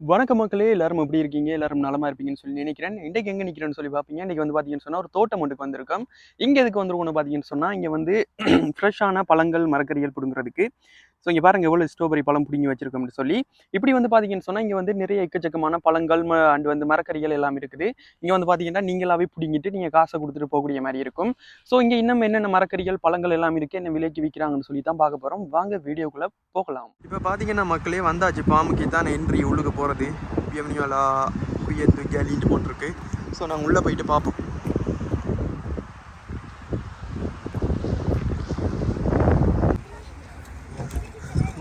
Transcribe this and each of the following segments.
வணக்க மக்களே எல்லாரும் எப்படி இருக்கீங்க? எல்லாரும் நலமா இருப்பீங்கன்னு சொல்லி நினைக்கிறேன். இன்றைக்கு எங்கே நிற்கிறேன்னு சொல்லி பார்ப்பீங்க. இன்னைக்கு வந்து பார்த்தீங்கன்னு சொன்னால் ஒரு தோட்டம் ஒன்றுக்கு வந்திருக்கோம். இங்கே எதுக்கு வந்துருக்கோம்னு பார்த்தீங்கன்னு சொன்னால் இங்கே வந்து ஃப்ரெஷ்ஷான பழங்கள் மரக்கறிகள் பிடுங்குறதுக்கு ஸோ இங்கே பாருங்கள் எவ்வளோ ஸ்ட்ராபெரி பழம் பிடிங்கி வச்சிருக்கோம்னு சொல்லி. இப்படி வந்து பார்த்தீங்கன்னு சொன்னால் இங்கே வந்து நிறைய எக்கச்சக்கமான பழங்கள் அண்ட் வந்து மரக்கறிகள் எல்லாம் இருக்குது. இங்கே வந்து பார்த்தீங்கன்னா நீங்களாவே பிடிங்கிட்டு நீங்கள் காசை கொடுத்துட்டு போகக்கூடிய மாதிரி இருக்கும். ஸோ இங்கே இன்னும் என்னென்ன மரக்கறிகள் பழங்கள் எல்லாம் இருக்குது என்ன விலைக்கு விற்கிறாங்கன்னு சொல்லி தான் பார்க்க போகிறோம் வாங்க வீடியோக்குள்ளே போகலாம். இப்போ பார்த்தீங்கன்னா மக்களே வந்தாச்சு. பாம்புக்கு தான் என்ட்ரி உள்ளுக்கு போகிறது பிஎம்னியோலா குயத்து கேலின்னு போட்டிருக்கு. ஸோ நாங்கள் உள்ளே போயிட்டு பார்ப்போம்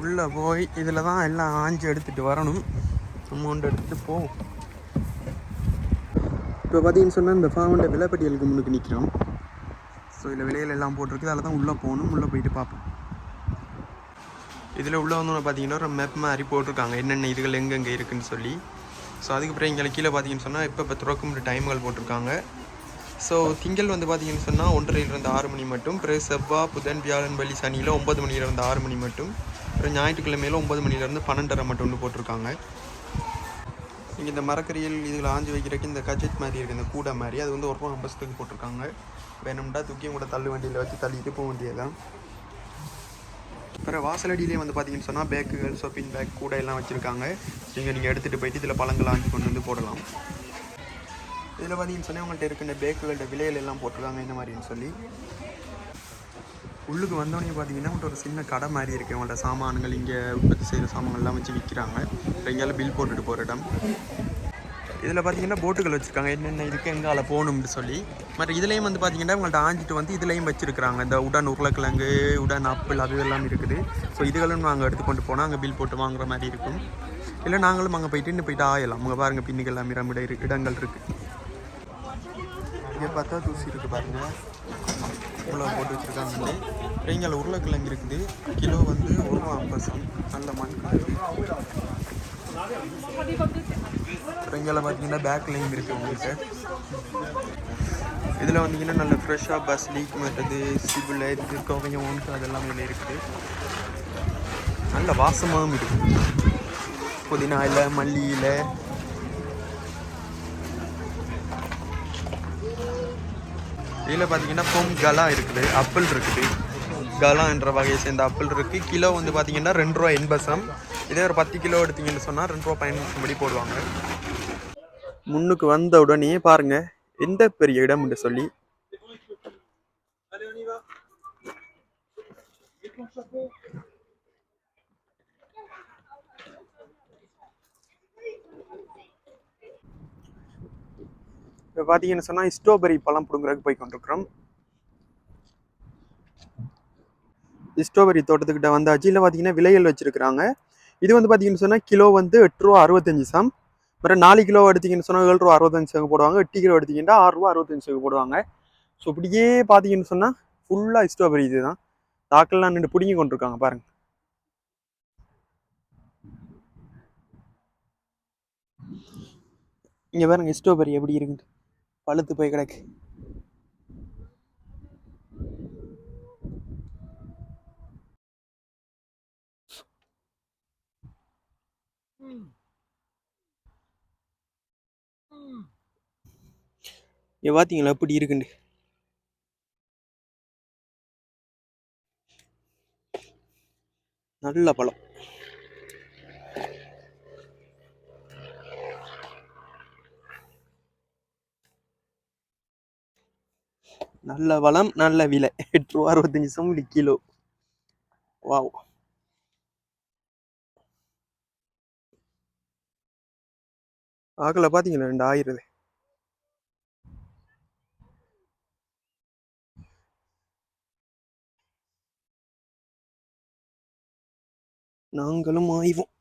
உள்ளே போய் இதில் தான் எல்லாம் ஆஞ்சு எடுத்துகிட்டு வரணும். அமௌண்ட் எடுத்துகிட்டு போவோம். இப்போ பார்த்தீங்கன்னு சொன்னால் இந்த ஃபார்மண்ட விலைப்பட்டியலுக்கு முன்னுக்கு நிற்கிறோம் ஸோ இதில் விலைகள் எல்லாம் போட்டிருக்கு. அதில் தான் உள்ளே போகணும். உள்ளே போயிட்டு பார்ப்போம். இதில் உள்ள வந்து பார்த்தீங்கன்னா ஒரு மேப் மாதிரி போட்டிருக்காங்க. என்னென்ன இதுகள் எங்கெங்கே இருக்குதுன்னு சொல்லி. ஸோ அதுக்கப்புறம் இங்கே கீழே பார்த்தீங்கன்னு சொன்னால் இப்போ இப்போ திறக்கும் டைம்கள் போட்டிருக்காங்க. ஸோ திங்கள் வந்து பார்த்தீங்கன்னு சொன்னால் ஒன்றரையிலிருந்து ஆறு மணி மட்டும். பிறகு செவ்வாய் புதன் வியாழன் பள்ளி சனியில் ஒன்பது மணியிலிருந்து ஆறு மணி மட்டும். அப்புறம் ஞாயிற்றுக்கிழமையில் ஒன்பது மணிலேருந்து பன்னெண்டரை மட்டும் ஒன்று போட்டிருக்காங்க. இங்கே இந்த மரக்கரியல் இதில் ஆஞ்சு வைக்கிறதுக்கு இந்த கஜெட் மாதிரி இருக்குது இந்த கூடை மாதிரி. அது வந்து ஒரு ரூபா ஐம்பதுக்கு போட்டிருக்காங்க. வேணும்டா தூக்கியும் கூட தள்ளு வண்டியில் வச்சு தள்ளிட்டு போக வேண்டியதுதான். அப்புறம் வாசலடியிலே வந்து பார்த்தீங்கன்னு சொன்னால் பேக்குகள் ஷாப்பிங் பேக் கூட எல்லாம் வச்சுருக்காங்க. நீங்கள் நீங்கள் எடுத்துகிட்டு போயிட்டு இதில் பழங்கள் ஆஞ்சு கொண்டு வந்து போடலாம். இதில் பார்த்தீங்கன்னு சொன்னால் உங்கள்கிட்ட இருக்கிற பேக்குகளோட விலைகள் எல்லாம் போட்டிருக்காங்க இந்த மாதிரின்னு சொல்லி. உள்ளுக்கு வந்தோடனே பார்த்தீங்கன்னா ஒரு சின்ன கடை மாதிரி இருக்குது அவங்கள்ட்ட சாமான்கள் இங்கே உற்பத்தி செய்கிற சாமான்கள்லாம் வச்சு விற்கிறாங்க எங்கேயாலும் பில் போட்டுட்டு போகிற இடம். இதில் பார்த்தீங்கன்னா போட்டுகள் வச்சுருக்காங்க. என்னென்ன இருக்குது எங்கால போகணும்னு சொல்லி. மற்ற இதுலேயும் வந்து பார்த்தீங்கன்னா உங்கள்ட்ட ஆஞ்சிட்டு வந்து இதுலேயும் வச்சுருக்காங்க இந்த உடன் உருளைக்கிழங்கு உடன் ஆப்பிள் அது எல்லாம் இருக்குது. ஸோ இதுகளும் நாங்கள் எடுத்து கொண்டு போனால் அங்கே பில் போட்டு வாங்குற மாதிரி இருக்கும். இல்லை நாங்களும் அங்கே போயிட்டு இன்னும் போயிட்டு ஆயலாம். அங்கே பாருங்கள் பின்னுக்கு எல்லாம் மிரமிட இரு இடங்கள் இருக்குது இங்கே பார்த்தா தூசி இருக்குது பாருங்கள் இவ்வளோ போட்டு வச்சுருக்காங்க இங்கே உருளைக்கிழங்கு இருக்குது. கிலோ வந்து ஒரு ரூபா ஐம்பது சம். நல்ல மண் இங்கே பார்த்தீங்கன்னா பேக்லையும் இருக்குது உங்களுக்கு. இதில் வந்தீங்கன்னா நல்ல ஃப்ரெஷ்ஷாக பஸ் லீக் மாட்டது சிபிள் இது கோவையும் ஒன்று அதெல்லாம் இதில் இருக்குது. நல்ல வாசமாகவும் இருக்குது புதினா இலை மல்லி இலை இதில் பார்த்தீங்கன்னா பொம் இருக்குது அப்பிள் இருக்குது. கலா என்ற வகையை சேர்ந்த அப்பிள் இருக்குது கிலோ வந்து பார்த்தீங்கன்னா ரெண்டு ரூபா எண்பது சம் இதே ஒரு பத்து கிலோ எடுத்தீங்கன்னு சொன்னால் ரெண்டு ரூபா பதினஞ்சு போடுவாங்க. முன்னுக்கு வந்த உடனே பாருங்க எந்த பெரிய இடம் என்று சொல்லி. இப்போ பார்த்தீங்கன்னு சொன்னால் ஸ்ட்ராபெரி பழம் பிடுங்குறதுக்கு போய் கொண்டிருக்கிறோம். ஸ்ட்ராபெரி தோட்டத்துக்கிட்ட வந்தாச்சு. இல்லை பார்த்தீங்கன்னா விலைகள் வச்சுருக்குறாங்க. இது வந்து பார்த்தீங்கன்னு சொன்னால் கிலோ வந்து எட்டு ரூபா அறுபத்தஞ்சு சாம். மற்ற நாலு கிலோ எடுத்தீங்கன்னு சொன்னால் ஏழு ரூபா அறுபத்தஞ்சு சங்கு போடுவாங்க. எட்டு கிலோ எடுத்தீங்கன்னா ஆறு ரூபா அறுபத்தஞ்சு சங்கு போடுவாங்க. ஸோ இப்படியே பார்த்தீங்கன்னு சொன்னால் ஃபுல்லாக ஸ்ட்ராபெரி இது தான் தாக்கள்லாம் நின்று பிடுங்கி கொண்டிருக்காங்க பாருங்க. இங்கே பாருங்க ஸ்ட்ராபெரி எப்படி இருக்குது. பழுத்து போய் கிடக்கு. இங்கே பார்த்தீங்களா எப்படி இருக்குன்னு? நல்ல பழம். நல்ல வளம் நல்ல விலை. எட்டு ரூபா அறுபத்தஞ்சு சம்பளி கிலோ. வாவ். ஆக்கல பார்த்தீங்களா? ரெண்டு ஆயிரம் நாங்களும் ஆய்வோம்.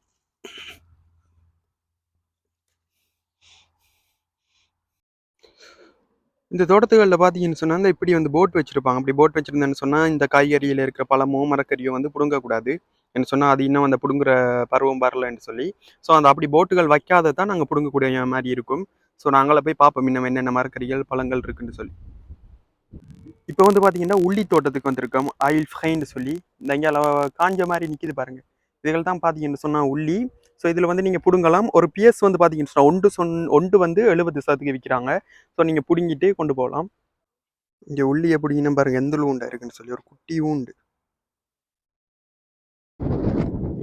இந்த தோட்டத்துகளில் பார்த்தீங்கன்னு சொன்னால் இந்த இப்படி வந்து போட் வச்சுருப்பாங்க. அப்படி போட் வச்சுருந்தேன்னு சொன்னால் இந்த காய்கறியில் இருக்கிற பழமோ மரக்கறியோ வந்து பிடுங்கக்கூடாது என்ன சொன்னால் அது இன்னும் அந்த பிடுங்குற பருவம் வரலன்னு சொல்லி ஸோ அந்த அப்படி போட்டுகள் வைக்காத தான் நாங்கள் பிடுங்கக்கூடிய மாதிரி இருக்கும். ஸோ நாங்களே போய் பார்ப்போம் இன்னும் என்னென்ன மரக்கறிகள் பழங்கள் இருக்குன்னு சொல்லி. இப்போ வந்து பார்த்தீங்கன்னா உள்ளி தோட்டத்துக்கு வந்திருக்கோம் ஆயில் ஃபைன்னு சொல்லி. இந்த இங்கே காஞ்ச மாதிரி நிற்கிது பாருங்கள் இதுகள் தான் பார்த்தீங்கன்னு சொன்னால் உள்ளி ஸோ இதில் வந்து நீங்கள் பிடுங்கலாம். ஒரு பிஎஸ் வந்து பார்த்தீங்கன்னு சொன்னால் ஒன்று சொன் ஒன்று வந்து எழுபது சதத்துக்கு விற்கிறாங்க ஸோ நீங்கள் பிடுங்கிட்டே கொண்டு போகலாம். இங்கே உள்ளி எப்படின்னு பாருங்கள் எந்த லூண்டாக இருக்குன்னு சொல்லி ஒரு குட்டி ஊண்டு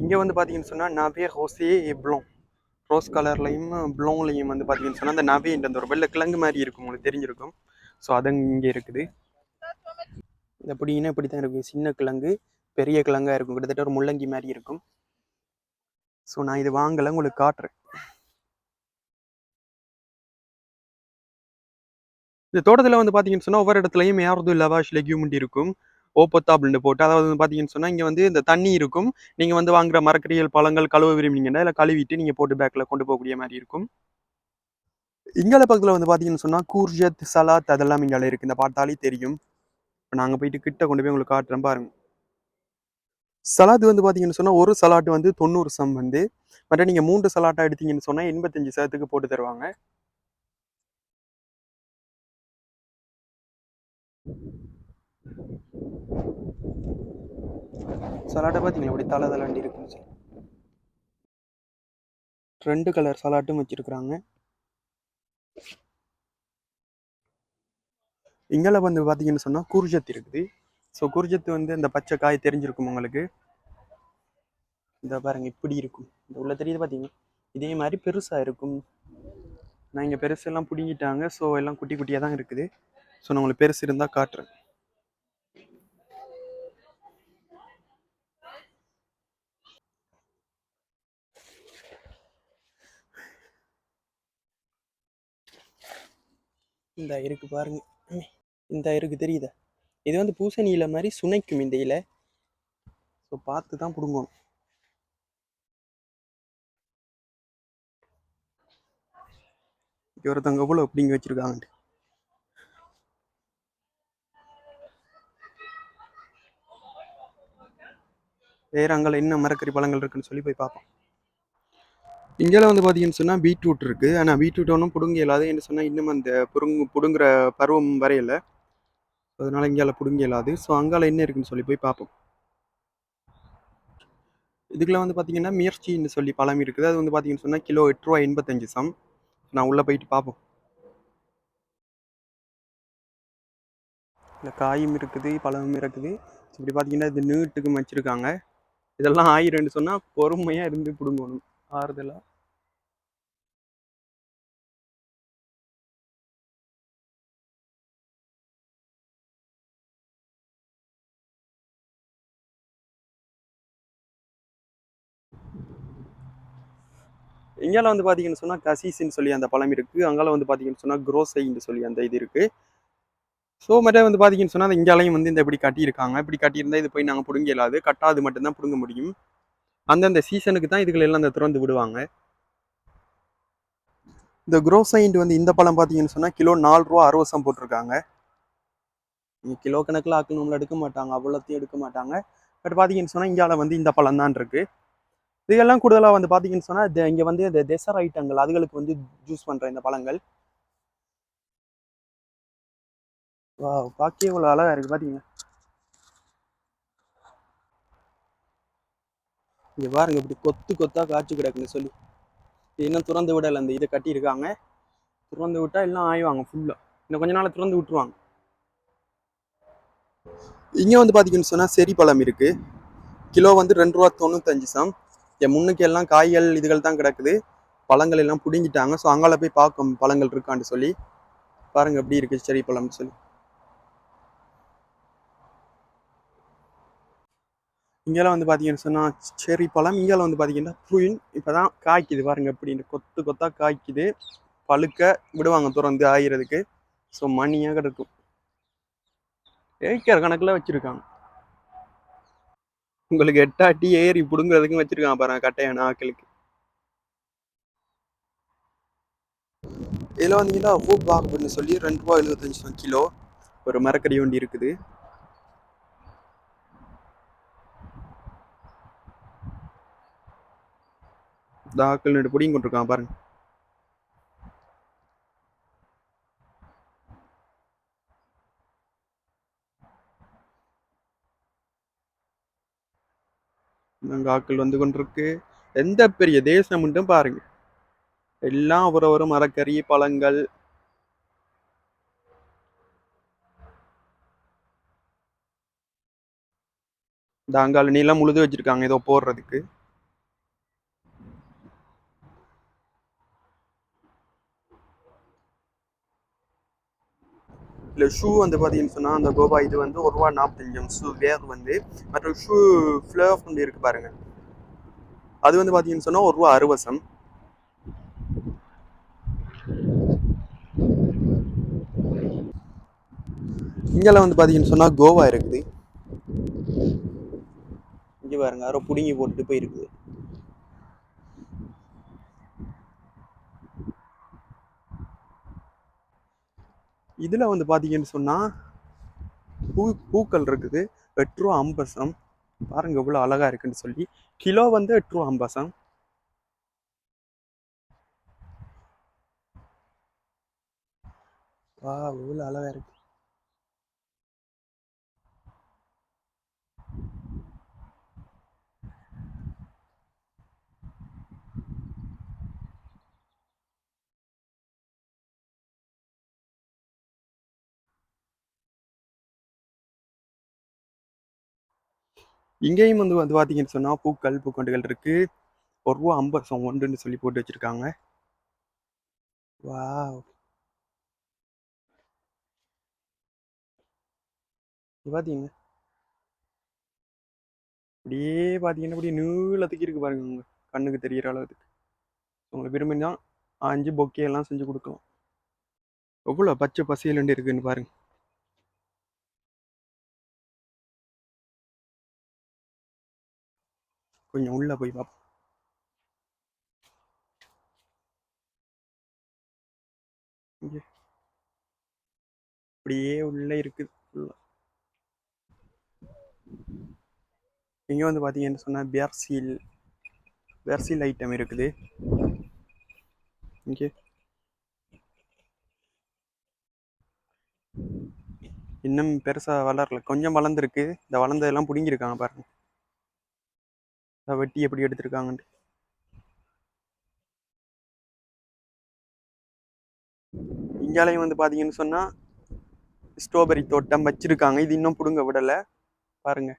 இங்கே வந்து பார்த்தீங்கன்னு சொன்னால் நவே ஹோசே ப்ளோம் ரோஸ் கலர்லையும் ப்ளோங்லையும் வந்து பார்த்தீங்கன்னு சொன்னால் அந்த நவேன்ற அந்த ஒரு வெள்ளை கிழங்கு மாதிரி இருக்கும் உங்களுக்கு தெரிஞ்சிருக்கும். ஸோ அது இங்கே இருக்குது. இந்த எப்படின்னா இப்படி தான் இருக்கும். சின்ன கிழங்கு பெரிய கிழங்காக இருக்கும். கிட்டத்தட்ட ஒரு முள்ளங்கி மாதிரி இருக்கும். ஸோ நான் இது வாங்கலை உங்களுக்கு காட்டுறேன். இந்த தோட்டத்தில் வந்து பார்த்தீங்கன்னு சொன்னால் ஒவ்வொரு இடத்துலையும் யாரது லவாஷ் லெக்யூமெண்ட் இருக்கும். ஓப்பத்தா அப்படின்னு போட்டு அதாவது வந்து பார்த்தீங்கன்னு சொன்னால் இங்கே வந்து இந்த தண்ணி இருக்கும். நீங்கள் வந்து வாங்குற மரக்கறிகள் பழங்கள் கழுவ விரும்பினீங்கன்னா இல்லை கழுவிட்டு நீங்கள் போட்டு பேக்கில் கொண்டு போகக்கூடிய மாதிரி இருக்கும். இங்கால பக்கத்தில் வந்து பார்த்தீங்கன்னு சொன்னால் கூர்ஜத் சலாத் அதெல்லாம் இங்கால இருக்குது இந்த பார்த்தாலே தெரியும். இப்போ நாங்கள் போயிட்டு கிட்ட கொண்டு போய் உங்களுக்கு காட்டுறேன் பாருங்கள் சலாட் வந்து பார்த்தீங்கன்னு சொன்னால் ஒரு சலாட் வந்து தொண்ணூறு சம் வந்து மற்ற நீங்கள் மூன்று சலாட்டாக எடுத்தீங்கன்னு சொன்னால் எண்பத்தஞ்சு சதத்துக்கு போட்டு தருவாங்க. சலாட்டை பார்த்தீங்களா அப்படி தலை தலாண்டி இருக்குன்னு சொல்லி. ரெண்டு கலர் சலாட்டும் வச்சிருக்கிறாங்க. இங்கே வந்து பார்த்தீங்கன்னு சொன்னால் குர்ஜத் இருக்குது. ஸோ குர்ஜத் வந்து இந்த பச்சை காய் தெரிஞ்சிருக்கும் உங்களுக்கு? இந்த பாருங்கள் இப்படி இருக்கும். இந்த உள்ள தெரியுது பார்த்தீங்க இதே மாதிரி பெருசாக இருக்கும். நான் இங்கே பெருசெல்லாம் பிடுங்கிட்டாங்க. ஸோ எல்லாம் குட்டி குட்டியாக தான் இருக்குது. ஸோ நான் உங்களுக்கு பெருசு இருந்தால் காட்டுறேன். இந்த இருக்கு பாருங்க. இந்த இருக்கு தெரியுதா? இது வந்து பூசணி இலை மாதிரி சுனைக்கும் இந்த இலை ஸோ பார்த்து தான் பிடுங்கணும். இங்க ஒருத்தவங்க எவ்வளோ பிடிங்கி வச்சிருக்காங்க வேற அங்கே என்ன மரக்கறி பழங்கள் இருக்குன்னு சொல்லி போய் பார்ப்போம். இங்கெல்லாம் வந்து பார்த்தீங்கன்னு சொன்னால் பீட்ரூட் இருக்குது ஆனால் பீட்ரூட் ஒன்றும் பிடுங்க இயலாது என்ன சொன்னால் இன்னும் அந்த புடுங்கு பிடுங்குற பருவம் வரையில அதனால இங்கால பிடுங்க இயலாது. ஸோ அங்கால என்ன இருக்குன்னு சொல்லி போய் பார்ப்போம் இதுக்குள்ள வந்து பார்த்தீங்கன்னா முயற்சின்னு சொல்லி பழம் இருக்குது. அது வந்து பார்த்தீங்கன்னு சொன்னால் கிலோ எட்டு ரூபா எண்பத்தஞ்சு சம். நான் உள்ளே போயிட்டு பார்ப்போம் இல்லை காயும் இருக்குது பழமும் இருக்குது. இப்படி பார்த்தீங்கன்னா இது நீட்டுக்கும் வச்சுருக்காங்க. இதெல்லாம் ஆயிரம்னு சொன்னால் பொறுமையாக இருந்து பிடுங்கணும். ஆறுதலாக இங்கால வந்து பார்த்தீங்கன்னு சொன்னால் கசீஸ்ன்னு சொல்லி அந்த பழம் இருக்குது அங்கால வந்து பார்த்தீங்கன்னு சொன்னால் குரோசைன்னு சொல்லி அந்த இது இருக்குது ஸோ மட்டும் வந்து பார்த்தீங்கன்னு சொன்னால் அந்த இங்காலையும் வந்து இந்த இப்படி கட்டியிருக்காங்க. இப்படி கட்டியிருந்தால் இது போய் நாங்கள் பிடுங்க இல்லாது கட்டாது மட்டும்தான் பிடுங்க முடியும். அந்தந்த சீசனுக்கு தான் இதுகள் எல்லாம் அந்த திறந்து விடுவாங்க. இந்த குரோசைண்ட் வந்து இந்த பழம் பார்த்தீங்கன்னு சொன்னால் கிலோ நாலு ரூபா அறுவசம் போட்டிருக்காங்க. நீங்கள் கிலோ கணக்கில் ஆக்கணும்ல எடுக்க மாட்டாங்க. அவ்வளோத்தையும் எடுக்க மாட்டாங்க. பட் பார்த்தீங்கன்னு சொன்னால் இங்கால வந்து இந்த பழம் தான் இருக்குது இதெல்லாம் கூடுதலாக வந்து பார்த்தீங்கன்னு சொன்னால் இங்கே வந்து இந்த தெசர் ஐட்டங்கள் அதுகளுக்கு வந்து ஜூஸ் பண்ணுற இந்த பழங்கள். வா பார்க்கவே இவ்வளோ அழகா இருக்கு பார்த்தீங்க இங்கே பாருங்க இப்படி கொத்து கொத்தா காய்ச்சி கிடக்குன்னு சொல்லி. இன்னும் திறந்து விடலை அந்த இதை கட்டியிருக்காங்க. திறந்து விட்டா எல்லாம் ஆய்வாங்க ஃபுல்லாக இன்னும் கொஞ்ச நாள் திறந்து விட்டுருவாங்க. இங்கே வந்து பார்த்தீங்கன்னு சொன்னால் செரி பழம் இருக்கு. கிலோ வந்து ரெண்டு ரூபா தொண்ணூத்தஞ்சு சம். என் முன்னுக்கு எல்லாம் காய்கள் இதுகள் தான் கிடக்குது. பழங்கள் எல்லாம் பிடுங்கிட்டாங்க. ஸோ அங்கால போய் பார்க்கும் பழங்கள் இருக்கான்னு சொல்லி. பாருங்க எப்படி இருக்கு செரி பழம்னு சொல்லி. இங்கெல்லாம் வந்து பார்த்தீங்கன்னு சொன்னால் செரி பழம். இங்கெல்லாம் வந்து பார்த்தீங்கன்னா ப்ரூயின் இப்போ தான் காய்க்குது. பாருங்க அப்படின்னு கொத்து கொத்தா காய்க்குது. பழுக்க விடுவாங்க திறந்து ஆயிரதுக்கு ஸோ மணியாக கிடக்கும் ஏக்கர் கணக்கில் வச்சுருக்காங்க. உங்களுக்கு எட்டாட்டி ஏறி பிடுங்குறதுக்கும் வச்சுருக்காங்க பாருங்க கட்டையான ஆக்களுக்கு இதில் வந்தீங்கன்னா ஃபுட் பாக்னு சொல்லி ரெண்டு ரூபா எழுபத்தஞ்சு கிலோ. ஒரு மரக்கறி வண்டி இருக்குது. தாக்கல் நடு பொடியும் கொண்டிருக்கான் பாருங்க. காக்கள் வந்து கொண்டிருக்கு. எந்த பெரிய தேசம் மட்டும் பாருங்க. எல்லாம் ஒரு ஒரு மரக்கறி பழங்கள். இந்த அங்கால முழுது வச்சிருக்காங்க ஏதோ போடுறதுக்கு. இல்லை ஷூ வந்து பார்த்தீங்கன்னு சொன்னால் அந்த கோபா இது வந்து ஒரு ரூபா நாற்பத்தஞ்சு ஷூ வேர் வந்து மற்றும் ஷூ ஃப்ளேவ் வந்து இருக்குது பாருங்கள் அது வந்து பார்த்தீங்கன்னு சொன்னால் ஒரு ரூபா அறுவசம் இங்கெல்லாம் வந்து பார்த்தீங்கன்னு சொன்னால் கோவா இருக்குது. இங்கே பாருங்க யாரோ பிடுங்கி போட்டுட்டு போயிருக்குது. இதில் வந்து பார்த்தீங்கன்னு சொன்னால் பூ பூக்கள் இருக்குது. எட்டு ரூபா பாருங்க எவ்வளோ அழகா இருக்குன்னு சொல்லி. கிலோ வந்து எட்டு ரூபா அம்பசம். வா எவ்வளோ அழகாக இருக்கு. இங்கேயும் வந்து வந்து பார்த்தீங்கன்னு சொன்னால் பூக்கள் பூக்கொண்டுகள் இருக்குது ஒரு ரூபா ஐம்பது ஒன்றுன்னு சொல்லி போட்டு வச்சிருக்காங்க. வா பார்த்தீங்க அப்படியே பார்த்தீங்கன்னா அப்படியே நீளத்துக்கு இருக்கு பாருங்க. உங்க கண்ணுக்கு தெரியிற அளவுக்கு. உங்களுக்கு விரும்பினா அஞ்சு பொக்கே எல்லாம் செஞ்சு கொடுக்கலாம். எவ்வளோ பச்சை பசியலுண்டு இருக்குன்னு பாருங்கள் கொஞ்சம் உள்ளே போய் பார்ப்போம் இங்கே. அப்படியே உள்ள இருக்குது ஃபுல்லாக இங்கே வந்து பார்த்தீங்கன்னு சொன்னால் பேர்சீல் பேர்சீல் ஐட்டம் இருக்குது. இங்கே. இன்னும் பெருசாக வளரல கொஞ்சம் வளர்ந்துருக்கு. இந்த வளர்ந்ததெல்லாம் பிடுங்கியிருக்காங்க பாருங்கள் வெட்டி எப்படி எடுத்திருக்காங்கன்ட்டு. இந்தியாலையும் வந்து பார்த்தீங்கன்னு சொன்னால் ஸ்ட்ராபெரி தோட்டம் வச்சிருக்காங்க. இது இன்னும் பிடுங்க விடலை. பாருங்க.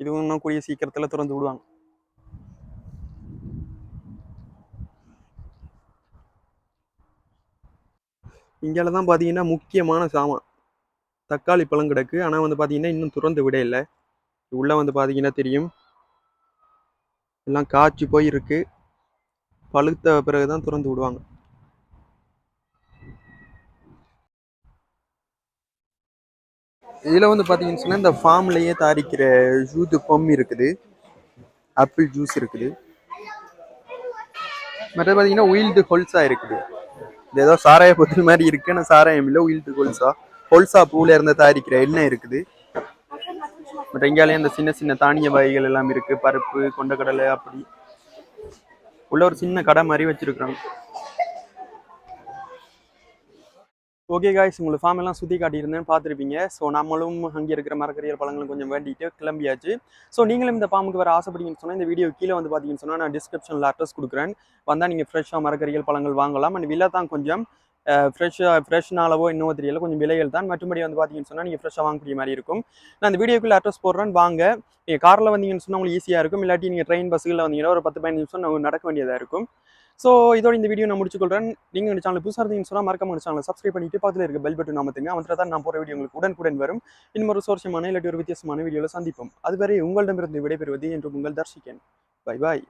இதுவும் இன்னும் கூடிய சீக்கிரத்தில் திறந்து விடுவாங்க. இந்தியாவில் தான் பார்த்தீங்கன்னா முக்கியமான சாமான். தக்காளி பழம் கிடக்கு. ஆனால் வந்து பார்த்தீங்கன்னா இன்னும் திறந்து விட இல்லை. உள்ளே வந்து பார்த்தீங்கன்னா தெரியும். எல்லாம் காய்ச்சி போய் இருக்கு. பழுத்த பிறகுதான் திறந்து விடுவாங்க. இதில் வந்து பார்த்தீங்கன்னு சொன்னால் இந்த ஃபார்ம்லேயே தயாரிக்கிற ஜூது பம் இருக்குது. ஆப்பிள் ஜூஸ் இருக்குது. மற்ற பார்த்தீங்கன்னா உயில்டு ஹொல்சா இருக்குது. இது ஏதோ சாராய பொருள் மாதிரி இருக்கு ஆனால் சாராயம் இல்லை உயில்டு ஹொல்சா ஹொல்சா பூவில் இருந்து தயாரிக்கிற எண்ணெய் இருக்குது. பட் எங்கேயாலையும் அந்த சின்ன சின்ன தானிய வகைகள் எல்லாம் இருக்கு. பருப்பு கொண்டக்கடலை அப்படி. உள்ள ஒரு சின்ன கடை மாதிரி வச்சிருக்காங்க ஓகே காய்ஸ் உங்களுக்கு ஃபார்ம் எல்லாம் சுற்றி காட்டியிருந்தேன்னு பார்த்துருப்பீங்க. ஸோ நம்மளும் அங்கே இருக்கிற மரக்கறியல் பழங்களும் கொஞ்சம் வேண்டிட்டு கிளம்பியாச்சு. ஸோ நீங்களும் இந்த ஃபார்முக்கு வர ஆசைப்பட்டீங்கன்னு சொன்னால் இந்த வீடியோ கீழே வந்து பார்த்தீங்கன்னு சொன்னால் நான் டிஸ்கிரிப்ஷனில் அட்ரஸ் கொடுக்குறேன். வந்தால் நீங்கள் ஃப்ரெஷ்ஷாக மரக்கறிகள் பழங்கள் வாங்கலாம். அண்ட் விலை தான் கொஞ்சம் ஃப்ரெஷ்ஷாக ஃப்ரெஷ்னாலவோ இன்னும் தெரியல. கொஞ்சம் விலைகள் தான். மற்றபடி வந்து பார்த்தீங்கன்னு சொன்னால் நீங்கள் ஃப்ரெஷ்ஷாக வாங்கக்கூடிய மாதிரி இருக்கும். நான் அந்த வீடியோக்குள்ளே அட்ரஸ் போடுறேன். வாங்க. நீங்கள் காரில் வந்தீங்கன்னு சொன்னால் உங்களுக்கு ஈஸியாக இருக்கும். இல்லாட்டி நீங்கள் ட்ரெயின் பஸ்ஸுகளில் வந்தீங்கன்னா ஒரு பத்து பதினஞ்சு நிமிஷம் நடக்க வேண்டியதாக இருக்கும். ஸோ இதோட இந்த வீடியோ நான் முடிச்சுக்கொள்கிறேன் நீங்கள் இந்த சேனல் புதுசாக இருந்தீங்கன்னு சொன்னால் மறக்காம சேனலை சப்ஸ்கிரைப் பண்ணிட்டு பக்கத்தில் இருக்க பெல் பட்டன் நாமத்துங்க அவன் தான் நான் போகிற வீடியோ உங்களுக்கு உடனுக்குடன் வரும். இன்னும் ஒரு சோர்ஷமான இல்லாட்டி ஒரு வித்தியாசமான வீடியோவில் சந்திப்போம். அதுவரை உங்களிடமிருந்து விடைபெறுவது என்று உங்கள் தர்ஷிக்கன் பை பாய்